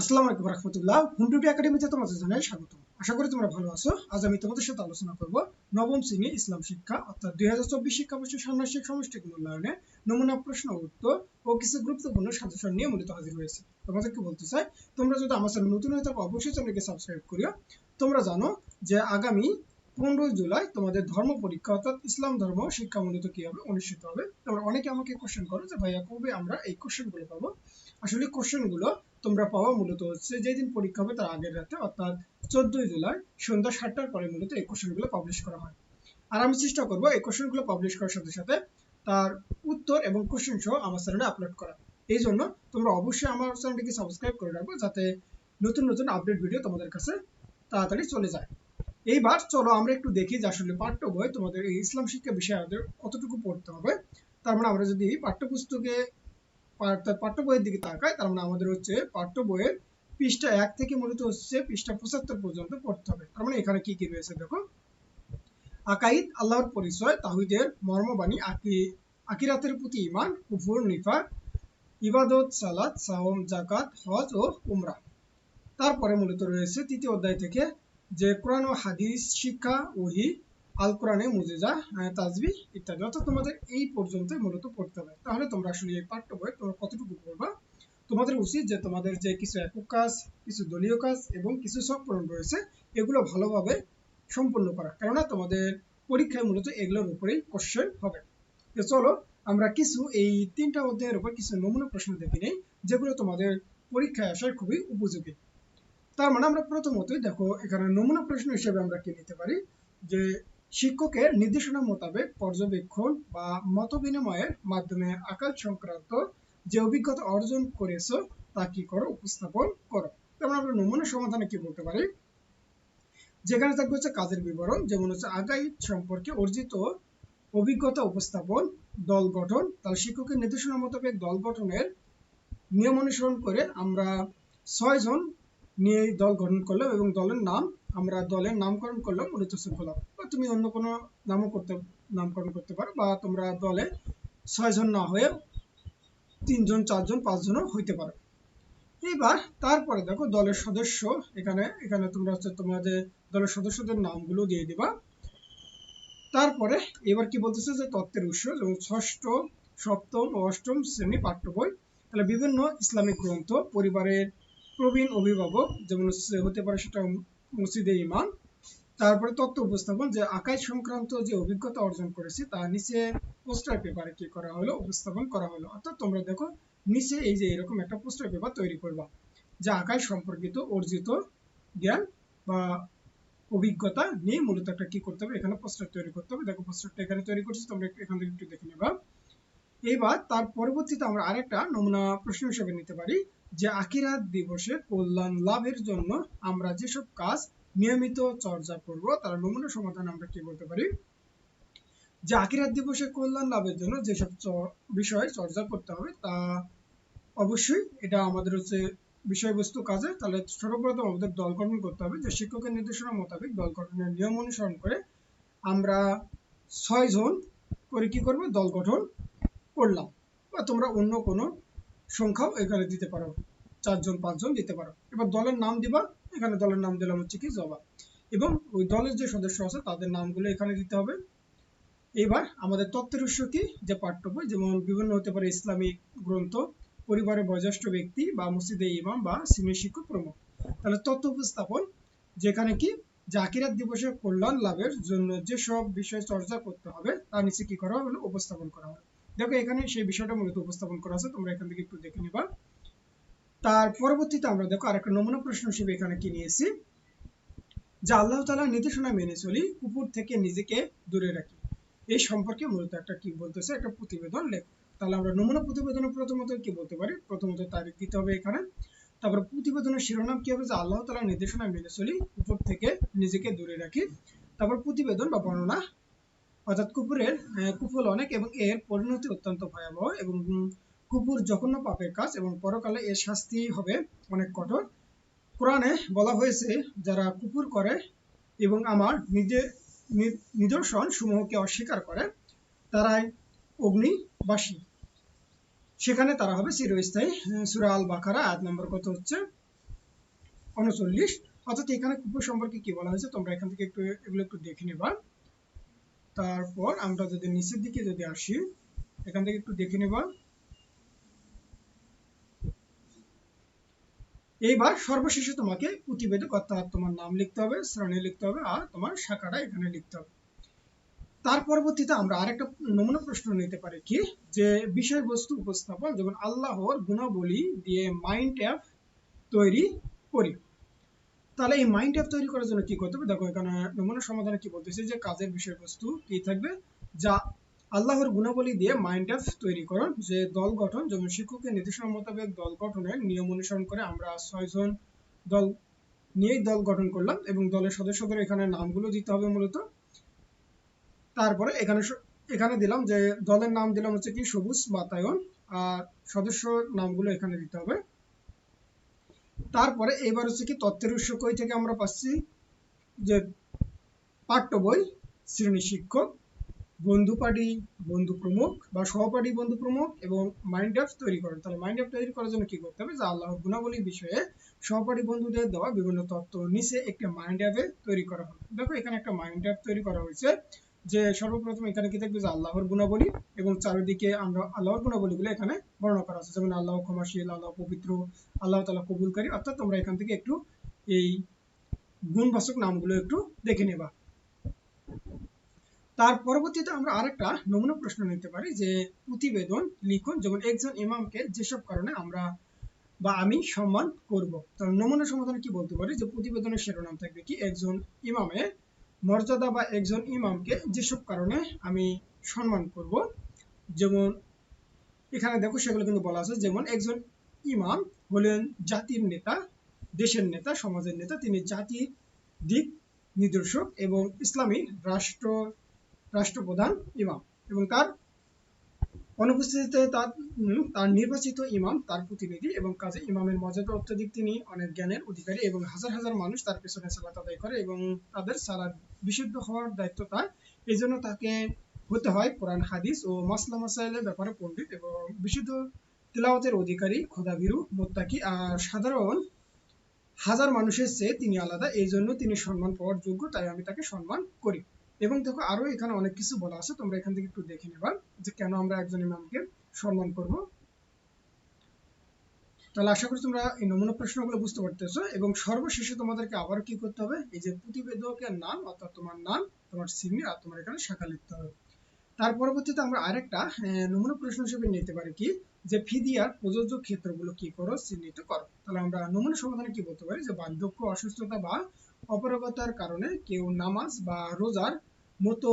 আসসালামু আলাইকুম রহমতুল্লাহ। একাডেমিতে তোমাদের জানাই স্বাগত আশা করি তোমরা ভালো আছো। আজ আমি তোমাদের সাথে আলোচনা করব নবম শ্রেণি ইসলাম শিক্ষা, অর্থাৎ দুই হাজার চব্বিশ সমষ্টিক মূল্যায়নে নমুনা, প্রশ্ন, উত্তর ও কিছু গুরুত্বপূর্ণ সাজেশন নিয়ে মূলত হাজির হয়েছে। তোমাদেরকে বলতে চাই, তোমরা যদি আমার নতুন হয়ে থাকো, অবশ্যই চ্যানেলকে সাবস্ক্রাইব করিও। তোমরা জানো যে আগামী পনেরোই জুলাই তোমাদের ধর্ম পরীক্ষা, অর্থাৎ ইসলাম ধর্ম শিক্ষা মূলত কি হবে, অনুষ্ঠিত হবে। তোমরা অনেকে আমাকে কোশ্চেন করো যে, ভাইয়া, কবে আমরা এই কোশ্চেনগুলো পাবো? আসলে কোশ্চেনগুলো তোমরা পাওয়া মূলত হচ্ছে যেদিন পরীক্ষা হবে তার আগের রাতে, অর্থাৎ চোদ্দই জুলাই সন্ধ্যা সাতটার পরে মূলত এই কোশ্চেনগুলো পাবলিশ করা হয়। আর আমি চেষ্টা করব এই কোশ্চেনগুলো পাবলিশ করার সাথে সাথে তার উত্তর এবং কোশ্চেন সহ আমার চ্যানেলে আপলোড করা এই জন্য তোমরা অবশ্যই আমার চ্যানেলটিকে সাবস্ক্রাইব করে রাখব যাতে নতুন নতুন আপডেট ভিডিও তোমাদের কাছে তাড়াতাড়ি চলে যায়। এইবার চলো আমরা একটু দেখি যে আসলে পাঠ্য বই তোমাদের এই ইসলাম শিক্ষা বিষয়ে আমাদের কতটুকু পড়তে হবে। তার মানে আমরা যদি পাঠ্যপুস্তকে পাঠ্য বইয়ের দিকে তাকাই তার মানে আমাদের হচ্ছে পাঠ্য বইয়ের পৃষ্ঠা এক থেকে মূলত হচ্ছে পৃষ্ঠা পঁচাত্তর পর্যন্ত পড়তে হবে। তার মানে এখানে কি কি রয়েছে দেখো? আকাইদ, আল্লাহর পরিচয়, তাহিদের মর্মবাণী, আকি আকিরাতের প্রতি ইমান কুফুর, নিফাক, ইবাদত, সালাত, সাওম জাকাত হজ ও উমরা। তারপরে মূলত রয়েছে তৃতীয় অধ্যায় থেকে যে কোরআন ও হাদিস শিক্ষা, ওহি আল কোরআনে মুজিজা তাজবি ইত্যাদি। অর্থাৎ তোমাদের এই পর্যন্ত মূলত পড়তে হবে। তাহলে তোমরা আসলে এই পাঠ্য বই তোমরা কতটুকু পড়বা? তোমাদের উচিত যে তোমাদের যে কিছু একক কাজ, কিছু দলীয় কাজ এবং কিছু সব পূরণ রয়েছে, এগুলো ভালোভাবে সম্পূর্ণ করা। কেননা তোমাদের পরীক্ষায় মূলত এগুলোর উপরেই কোশ্চেন হবে। তো চলো, আমরা কিছু এই তিনটা অধ্যায়ের উপর কিছু নমুনা প্রশ্ন দেখে নেই, যেগুলো তোমাদের পরীক্ষায় আসার খুবই উপযোগী। তার মানে আমরা প্রথমতই দেখো, এখানে নমুনা প্রশ্ন হিসেবে আমরা কি নিতে পারি? যে শিক্ষকের নির্দেশনা মোতাবেক পর্যবেক্ষণ বা মত বিনিময়ের মাধ্যমে আকাল সংক্রান্ত যে অভিজ্ঞতা অর্জন করেছ, তা কি করো, উপস্থাপন করো। যেমন আমরা নমুনা সমাধানে কি বলতে পারি? যেখানে থাকবে হচ্ছে কাজের বিবরণ, যেমন হচ্ছে আগাই সম্পর্কে অর্জিত অভিজ্ঞতা উপস্থাপন, দল গঠন তাহলে শিক্ষকের নির্দেশনা মোতাবেক দল গঠনের নিয়ম অনুসরণ করে আমরা ছয় জন নিয়ে দল গঠন করলাম এবং দলের নাম আমরা দলের নামকরণ করলাম হচ্ছে গোলাপ বা তুমি অন্য কোনো নামও করতে, নামকরণ করতে পারো, বা তোমরা দলে ছয়জন না হয়ে তিনজন চারজন পাঁচজনও হইতে পারো। এবার তারপরে দেখো দলের সদস্য এখানে এখানে তোমরা হচ্ছে তোমাদের দলের সদস্যদের নামগুলো দিয়ে দিবা। তারপরে এবার কি বলতেছে যে তত্ত্বের উৎস, যেমন ষষ্ঠ, সপ্তম অষ্টম শ্রেণি পাঠ্য বই। তাহলে বিভিন্ন ইসলামিক গ্রন্থ, পরিবারের প্রবীণ অভিভাবক, যেমন হতে পারে সেটা মসজিদে ইমাম। তারপরে তথ্য উপস্থাপন, যে আকাশ সংক্রান্ত যে অভিজ্ঞতা অর্জন করেছি, তা নিচে পোস্টার পেপারে কি করা হলো, উপস্থাপন করা হলো। অর্থাৎ তোমরা দেখো, নিচে এই যে এরকম একটা পোস্টার পেপার তৈরি করবা, যা আকাশ সম্পর্কিত অর্জিত জ্ঞান বা অভিজ্ঞতা নিয়ে মূলত একটা কি করতে হবে, এখানে পোস্টার তৈরি করতে হবে। দেখো পোস্টারটা এখানে তৈরি করছি, তোমরা এখান থেকে একটু দেখে নেবা। এবার, তার পরবর্তীতে আমরা আরেকটা নমুনা প্রশ্ন হিসেবে নিতে পারি। যে আকিরাত দিবসে কল্যাণ লাভের জন্য আমরা যেসব কাজ নিয়মিত চর্চা করব, তার নমুনা সমাধান আমরা কি বলতে পারি? যে আকিরাত দিবসে কল্যাণ লাভের জন্য যেসব বিষয় চর্চা করতে হবে, তা অবশ্যই এটা আমাদের হচ্ছে বিষয়বস্তু কাজে। তাহলে সর্বপ্রথম আমাদের দল গঠন করতে হবে, যে শিক্ষকের নির্দেশনা মোতাবেক দল গঠনের নিয়ম অনুসরণ করে আমরা ছয় জন করে কি করব? দল গঠন করলাম। বা তোমরা অন্য কোনো সংখ্যাও এখানে দিতে পারো। চারজন, পাঁচজন দিতে পারো। এবার দলের নাম দিবা, এখানে দলের নাম দিলাম হচ্ছে কি জবা। এবং ওই দলের যে সদস্য আছে, তাদের নামগুলো এখানে দিতে হবে। এবার আমাদের তত্ত্বের উৎস কি? যে পাঠ্য বই যেমন বিভিন্ন হতে পারে ইসলামিক গ্রন্থ, পরিবারের বয়োজ্যেষ্ঠ ব্যক্তি বা মসজিদে ইমাম বা সিনিয়র শিক্ষক প্রমুখ। তাহলে তথ্য উপস্থাপন, যেখানে কি? জাকিরাত দিবসের কল্যাণ লাভের জন্য যেসব বিষয় চর্চা করতে হবে তার নিচে কি করা হলো উপস্থাপন করা হবে। দেখো, এখানে সেই বিষয়টা মূলত উপস্থাপন করা আছে, তোমরা এখান থেকে একটু দেখে নিবা। তার পরবর্তীতে আমরা দেখো আরেকটা নমুনা প্রশ্ন হিসেবে এখানে কি নিয়েছি? যে আল্লাহ তালা নির্দেশনা মেনে চলি, কুকুর থেকে নিজেকে দূরে রাখি। এই সম্পর্কে মূলত একটা কি বলতেছে? একটা প্রতিবেদন লেখ। তাহলে আমরা নমুনা প্রতিবেদনে প্রথমত কি বলতে পারি? প্রথমত তারিখ দিতে হবে এখানে। তারপর প্রতিবেদনের শিরোনাম কি হবে? যে আল্লাহ তালা নির্দেশনা মেনে চলি উপর থেকে নিজেকে দূরে রাখি। তারপর প্রতিবেদন বা বর্ণনা অর্থাৎ কুকুরের কুফল অনেক এবং এর পরিণতি অত্যন্ত ভয়াবহ এবং কুকুর জঘন্য পাপের কাজ এবং পরকালে এর শাস্তি হবে অনেক কঠোর। কোরআনে বলা হয়েছে, যারা কুকুর করে এবং আমার নিজে নিদর্শন সমূহকে অস্বীকার করে, তারাই অগ্নিবাসী। সেখানে তারা হবে চিরস্থায়ী সুরা আল বাকারা আয়াত নম্বর কত হচ্ছে? উনচল্লিশ। অর্থাৎ এখানে কুকুর সম্পর্কে কি বলা হয়েছে? তোমরা এখান থেকে একটু, এগুলো একটু দেখে নেবা। তারপর আমরা যদি নিচের দিকে যদি আসি, এখান থেকে একটু দেখে নেবা। এইবার সর্বশেষে তোমাকে প্রতিবেদক অর্থাৎ তোমার নাম লিখতে হবে, শ্রেণি লিখতে হবে, আর তোমার শাখাটা এখানে লিখতে হবে। তার পরবর্তীতে আমরা আরেকটা নমুনা প্রশ্ন নিতে পারি কি? যে বিষয়বস্তু উপস্থাপন, যেমন আল্লাহর গুণাবলী দিয়ে মাইন্ড অ্যাপ তৈরি করি। তাহলে এই মাইন্ড অ্যাপ তৈরি করার জন্য কি করতে হবে? দেখো, এখানে নমুনা সমাধানে কি বলতেছে যে কাজের বিষয়বস্তু কি থাকবে? যা আল্লাহর গুণাবলী দিয়ে মাইন্ড অ্যাপ তৈরি করুন যে দল গঠন, যেমন শিক্ষকের নির্দেশনা মোতাবেক দল গঠনের নিয়ম অনুসরণ করে আমরা ছয়জন দল নিয়েই দল গঠন করলাম এবং দলের সদস্যদের এখানে নামগুলো দিতে হবে মূলত। তারপরে এখানে এখানে দিলাম যে দলের নাম দিলাম হচ্ছে কি? সবুজ বাতায়ন, আর সদস্য নামগুলো এখানে দিতে হবে। তারপরে এবার হচ্ছে কি তথ্যের উৎস কই থেকে আমরা পাচ্ছি? যে পাঠ্য বই, শ্রেণি শিক্ষক, বন্ধু পার্টি বন্ধু প্রমুখ বা সহপাঠী, বন্ধু প্রমুখ এবং মাইন্ড অ্যাপ তৈরি করেন তাহলে মাইন্ড অ্যাপ তৈরি করার জন্য কি করতে হবে? যে আল্লাহর গুণাবলী বিষয়ে সহপাঠী, বন্ধুদের দেওয়া বিভিন্ন তথ্য নিচে একটি মাইন্ড অ্যাপে তৈরি করা হবে। দেখো এখানে একটা মাইন্ড অ্যাপ তৈরি করা হয়েছে। যে সর্বপ্রথম এখানে কি থাকবে যে আল্লাহর গুণাবলী এবং চারিদিকে আমরা আল্লাহর গুণাবলীগুলো এখানে বর্ণনা করা আছে। যেমন আল্লাহ ক্ষমাশীল, আল্লাহ পবিত্র, আল্লাহ তালা কবুলকারী। অর্থাৎ তোমরা এখান থেকে একটু এই গুণবাচক নামগুলো একটু দেখে নেবা। তার পরবর্তীতে আমরা আরেকটা নমুনা প্রশ্ন নিতে পারি যে প্রতিবেদন, লিখুন, যেমন একজন ইমামকে যেসব কারণে আমরা বা আমি সম্মান করব। তাহলে নমুনা সমাধানে কি বলতে পারি? যে প্রতিবেদনের শিরোনাম থাকবে কি? একজন ইমামের মর্যাদা বা একজন ইমামকে যেসব কারণে আমি সম্মান করব, যেমন এখানে দেখো সেগুলো কিন্তু বলা আছে, যেমন একজন ইমাম হলেন জাতির নেতা, দেশের নেতা, সমাজের নেতা, তিনি জাতির দিক নিদর্শক এবং ইসলামী রাষ্ট্র, রাষ্ট্রপ্রধান ইমাম এবং তার অনুপস্থিতিতে তার তার নির্বাচিত ইমাম, তার প্রতিনিধি এবং কাজে ইমামের মর্যাদা অত্যাধিক। তিনি অনেক জ্ঞানের অধিকারী এবং হাজার হাজার মানুষ তার পেছনে সালাত আদায় করে এবং তাদের সালাদ বিশুদ্ধ হওয়ার দায়িত্ব তার। এই জন্য তাকে হতে হয় কোরআন, হাদিস ও মাসলা মাসাইলের ব্যাপারে পণ্ডিত এবং বিশুদ্ধ তেলাওয়াতের অধিকারী, খোদাবিরু, মোত্তাকি আর সাধারণ হাজার মানুষের চেয়ে তিনি আলাদা। এই জন্য তিনি সম্মান পাওয়ার যোগ্য, তাই আমি তাকে সম্মান করি। এবং দেখো আরও এখানে অনেক কিছু বলা আছে, তোমরা এখান থেকে একটু দেখে নেবা যে কেন আমরা একজন ইমামকে সম্মান করব। তাহলে আশা করি তোমরা এই নমুনা প্রশ্নগুলো বুঝতে পারতেছো এবং সর্বশেষে তোমাদেরকে আবার কি করতে হবে? এই যে প্রতিবেদকের নাম অর্থাৎ তোমার নাম, তোমার সিমি আর তোমার এখানে শাখা লিখতে হবে। তার পরবর্তীতে আমরা আরেকটা নমুনা প্রশ্ন হিসেবে নিতে পারি কি? যে ফিদিয়ার প্রযোজ্য ক্ষেত্রগুলো কি করো, চিহ্নিত করো। তাহলে আমরা নমুনা সমাধানে কি বলতে পারি? যে বার্ধক্য, অসুস্থতা বা অপারগতার কারণে কেউ নামাজ বা রোজার মতো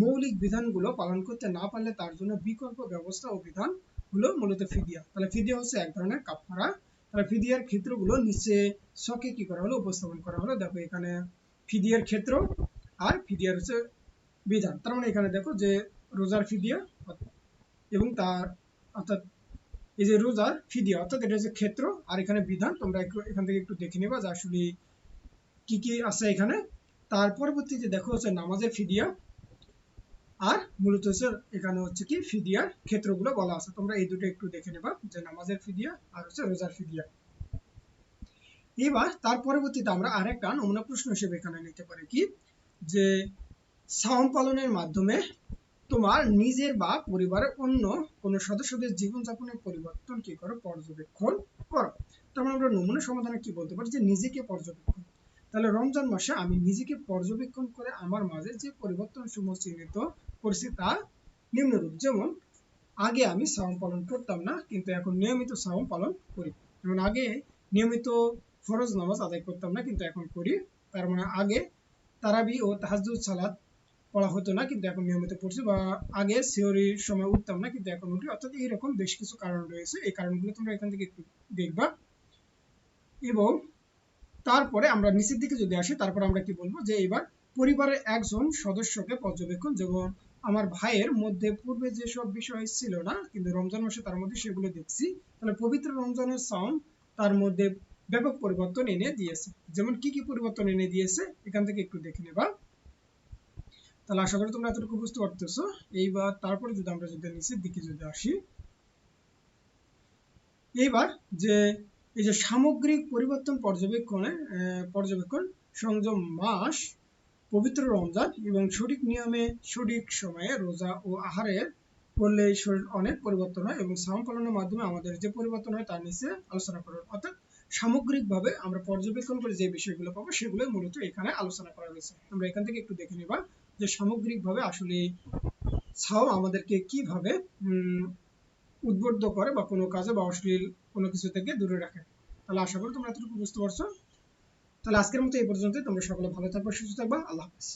মৌলিক বিধানগুলো পালন করতে না পারলে তার জন্য বিকল্প ব্যবস্থা ও বিধান হলো মূলত ফিদিয়া। তাহলে ফিদিয়া হচ্ছে এক ধরনের কাফারা তাহলে ফিদিয়ার ক্ষেত্রগুলো নিচে শখে কি করা হলো, উপস্থাপন করা হলো? দেখো এখানে ফিদিয়ার ক্ষেত্র আর ফিদিয়ার হচ্ছে বিধান। তার মানে এখানে দেখো যে রোজার ফিদিয়া এবং তার অর্থাৎ এই যে রোজার ফিদিয়া, অর্থাৎ এটা হচ্ছে ক্ষেত্র আর এখানে বিধান। তোমরা এখান থেকে একটু দেখে নেবা যে আসলে কি কি আছে এখানে। তার পরবর্তীতে দেখো হচ্ছে নামাজের ফিদিয়া আর মূলত হচ্ছে এখানে হচ্ছে কি ফিদিয়ার ক্ষেত্রগুলো বলা আছে। তোমরা এই দুটো একটু দেখে নেবা, যে নামাজের ফিদিয়া আর হচ্ছে রোজার ফিদিয়া এবার তার পরবর্তীতে আমরা আরেকটা নমুনা প্রশ্ন হিসেবে এখানে নিতে পারি কি? যে সাওম পালনের মাধ্যমে তোমার নিজের বা পরিবারের অন্য কোনো সদস্যদের জীবনযাপনের পরিবর্তন কি করো? পর্যবেক্ষণ করো। তারপর মানে আমরা নমুনা সমাধানে কি বলতে পারি? যে নিজেকে পর্যবেক্ষণ তাহলে রমজান মাসে আমি নিজেকে পর্যবেক্ষণ করে আমার মাঝে যে পরিবর্তন সমূহ চিহ্নিত করছি তা নিম্নরূপ। যেমন, আগে আমি সাওম পালন করতাম না, কিন্তু এখন নিয়মিত সাওম পালন করি। যেমন, আগে নিয়মিত ফরজ নামাজ আদায় করতাম না, কিন্তু এখন করি। তার মানে আগে তারাবি ও তাহাজুদ সালাদ পড়া হতো না, কিন্তু এখন নিয়মিত পড়ছি বা আগে সিওরির সময় উঠতাম না, কিন্তু এখন উঠি। অর্থাৎ এইরকম বেশ কিছু কারণ রয়েছে। এই কারণগুলো তোমরা এখান থেকে একটু দেখবা। এবং তারপরে আমরা নিচের দিকে যদি আসি, তারপর আমরা কি বলব যে এবার পরিবারের একজন সদস্যকে পর্যবেক্ষণ যেমন আমার ভাইয়ের মধ্যে পূর্বে যেসব বিষয় ছিল না, কিন্তু রমজান মাসে তার মধ্যে সেগুলো দেখছি, তাহলে পবিত্র রমজানের সাউন্ড তার মধ্যে ব্যাপক পরিবর্তন এনে দিয়েছে। যেমন কি কি পরিবর্তন এনে দিয়েছে, এখান থেকে একটু দেখে নেবা। তাহলে আশা করি তোমরা এতটুকু বুঝতে পারতেছো। এইবার তারপরে যদি আমরা যদি নিচের দিকে যদি আসি, এইবার যে এই যে সামগ্রিক পরিবর্তন পর্যবেক্ষণে পর্যবেক্ষণ সংযম মাস, পবিত্র রমজান এবং সঠিক নিয়মে সঠিক সময়ে রোজা ও আহারের করলে শরীর অনেক পরিবর্তন হয় এবং সাম পালনের মাধ্যমে আমাদের যে পরিবর্তন হয় তার নিচে আলোচনা করব অর্থাৎ সামগ্রিকভাবে আমরা পর্যবেক্ষণ করে যে বিষয়গুলো পাবো সেগুলো মূলত এখানে আলোচনা করা হয়েছে। আমরা এখান থেকে একটু দেখে নিবা যে সামগ্রিকভাবে আসলে ছাও আমাদেরকে কীভাবে উদ্বুদ্ধ করে বা কোনো কাজে বা অশ্লীল কোনো কিছু থেকে দূরে রাখে। তাহলে আশা করি তোমরা এতটুকু বুঝতে পারছ। তাহলে আজকের মতো এই পর্যন্তই। তোমরা সকলে ভালো থাকবে, সুস্থ থাকবা। আল্লাহ হাফেজ।